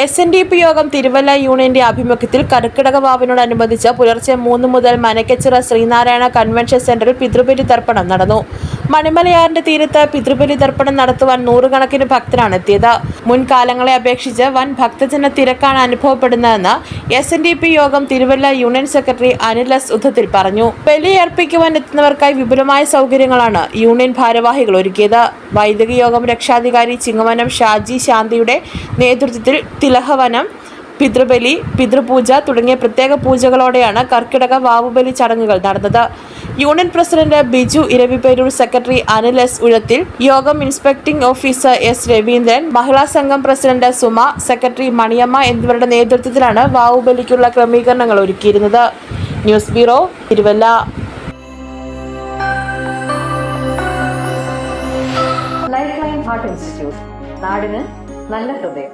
S N D P Yogam Thiruvalla യൂണിയന്റെ ആഭിമുഖ്യത്തിൽ കർക്കിടക വാവിനോടനുബന്ധിച്ച് പുലർച്ചെ മൂന്ന് മുതൽ മനക്കച്ചിറ ശ്രീനാരായണ കൺവെൻഷൻ സെന്ററിൽ പിതൃബലി തർപ്പണം നടന്നു. മണിമലയാറിന്റെ തീരത്ത് പിതൃബലി തർപ്പണം നടത്തുവാൻ നൂറുകണക്കിന് ഭക്തരാണ് എത്തിയത്. മുൻകാലങ്ങളെ അപേക്ഷിച്ച് വൻ ഭക്തജന തിരക്കാണ് അനുഭവപ്പെടുന്നതെന്ന് S N D P Yogam Thiruvalla union secretary Anil S Uzhathil പറഞ്ഞു. ബലിയർപ്പിക്കുവാൻ എത്തുന്നവർക്കായി വിപുലമായ സൗകര്യങ്ങളാണ് യൂണിയൻ ഭാരവാഹികൾ ഒരുക്കിയത്. വൈദിക യോഗം രക്ഷാധികാരി ചിങ്ങമനം ഷാജി ശാന്തിയുടെ നേതൃത്വത്തിൽ തിലഹവനം പിതൃബലി പിതൃപൂജ തുടങ്ങിയ പ്രത്യേക പൂജകളോടെയാണ് കർക്കിടക വാവുബലി ചടങ്ങുകൾ നടന്നത്. Union president Biju Eraviperoor secretary Anil S Uzhathil Yogam inspecting officer S Raveendran Mahila Sangham president Suma secretary Maniyamma എന്നിവരുടെ നേതൃത്വത്തിലാണ് വാവുബലിക്കുള്ള ക്രമീകരണങ്ങൾ ഒരുക്കിയിരുന്നത്. News bureau Thiruvalla. Life line heart institute നാടിന് നല്ല ഹൃദയം.